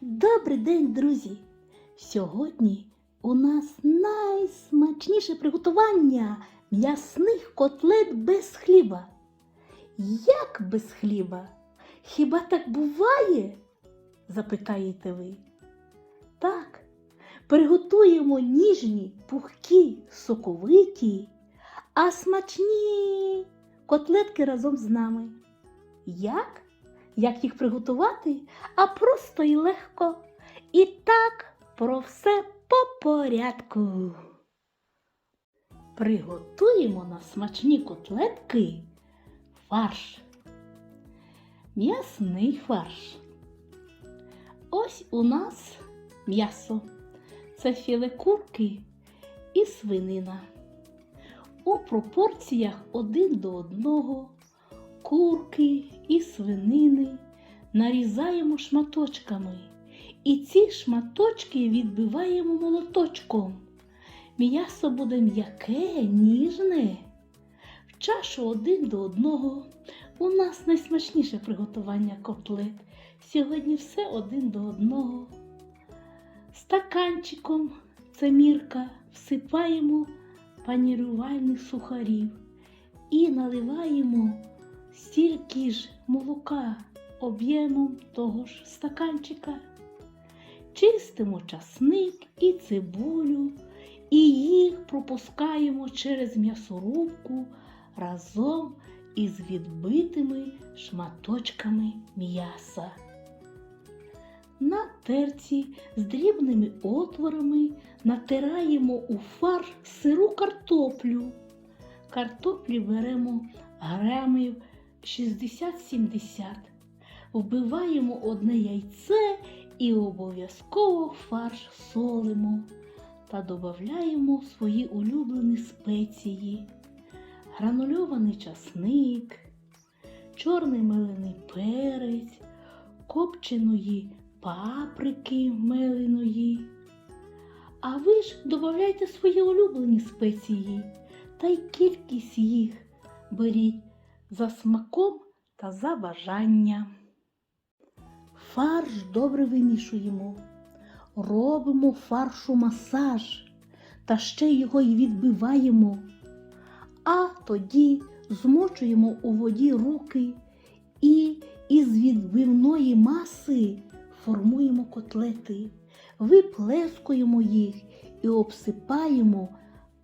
Добрий день, друзі! Сьогодні у нас найсмачніше приготування м'ясних котлет без хліба. Як без хліба? Хіба так буває? запитаєте ви. Так, приготуємо ніжні, пухкі, соковиті, а смачні котлетки разом з нами. Як? Як їх приготувати? А просто і легко. І так про все по порядку. Приготуємо на смачні котлетки фарш. М'ясний фарш. Ось у нас м'ясо. Це філе курки і свинина. У пропорціях один до одного курки і свинини нарізаємо шматочками. І ці шматочки відбиваємо молоточком. М'ясо буде м'яке, ніжне. В чашу один до одного. У нас найсмачніше приготування котлет. Сьогодні все один до одного. Стаканчиком це мірка всипаємо панірувальних сухарів і наливаємо стільки ж молока об'ємом того ж стаканчика. Чистимо часник і цибулю, і їх пропускаємо через м'ясорубку разом із відбитими шматочками м'яса. На терці з дрібними отворами натираємо у фарш сиру картоплю. Картоплі беремо грамів 60-70. Вбиваємо одне яйце і обов'язково фарш солимо та додаємо свої улюблені спеції, гранульований часник, чорний мелений перець, копченої паприки меленої. А ви ж додавайте свої улюблені спеції та й кількість їх беріть за смаком та за бажанням. Фарш добре вимішуємо, робимо фаршу масаж та ще його й відбиваємо, а тоді змочуємо у воді руки і із відбивної маси формуємо котлети, виплескуємо їх і обсипаємо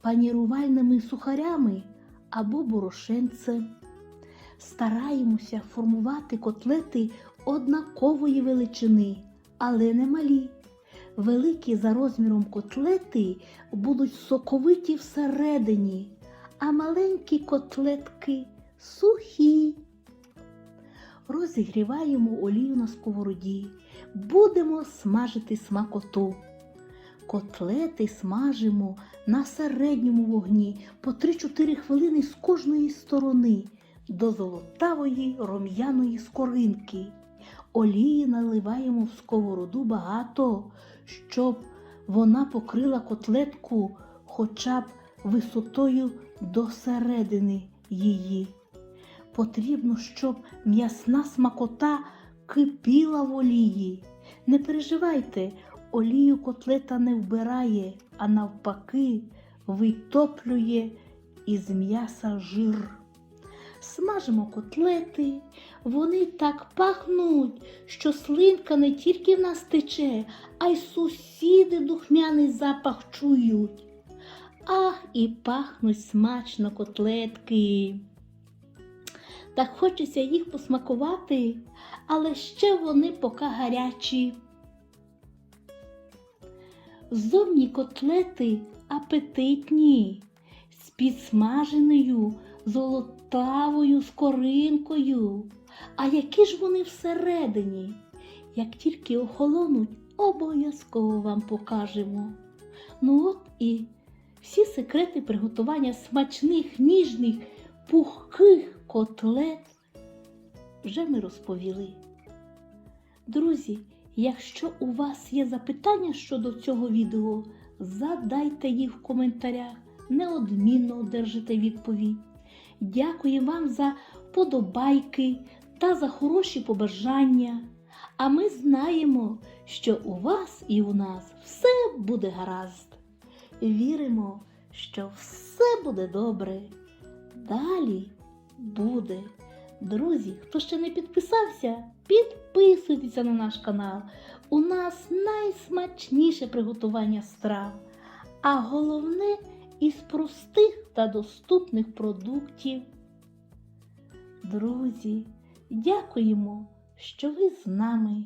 панірувальними сухарями або борошенцем. Стараємося формувати котлети однакової величини, але не малі. Великі за розміром котлети будуть соковиті всередині, а маленькі котлетки сухі. Розігріваємо олію на сковороді, будемо смажити смакоту. Котлети смажимо на середньому вогні по 3-4 хвилини з кожної сторони до золотавої рум'яної скоринки. Олії наливаємо в сковороду багато, щоб вона покрила котлетку хоча б висотою до середини її. Потрібно, щоб м'ясна смакота кипіла в олії. Не переживайте, олію котлета не вбирає, а навпаки, витоплює із м'яса жир. Смажимо котлети, вони так пахнуть, що слинка не тільки в нас тече, а й сусіди духмяний запах чують. Ах, і пахнуть смачно котлетки. Так хочеться їх посмакувати, але ще вони поки гарячі. Зовні котлети апетитні, підсмаженою золотавою скоринкою. А які ж вони всередині? Як тільки охолонуть, обов'язково вам покажемо. Ну от і всі секрети приготування смачних, ніжних, пухких котлет вже ми розповіли. Друзі, якщо у вас є запитання щодо цього відео, задайте їх в коментарях, неодмінно одержите відповідь. Дякую вам за вподобайки та за хороші побажання. А ми знаємо, що у вас і у нас все буде гаразд. Віримо, що все буде добре. Далі буде. Друзі, хто ще не підписався, підписуйтеся на наш канал. У нас найсмачніше приготування страв, а головне із простих та доступних продуктів. Друзі, дякуємо, що ви з нами.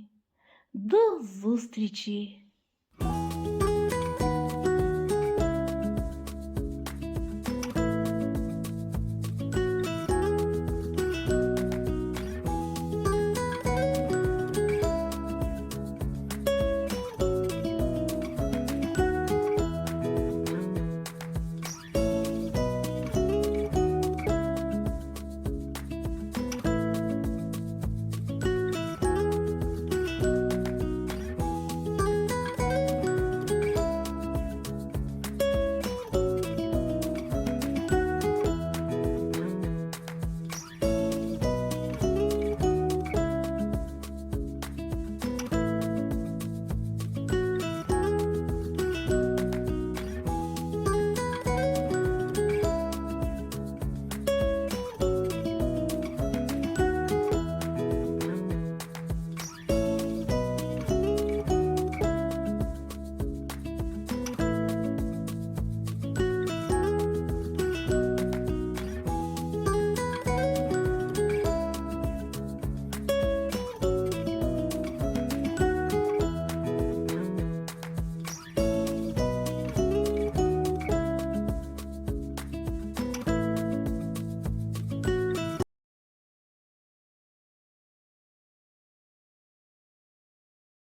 До зустрічі!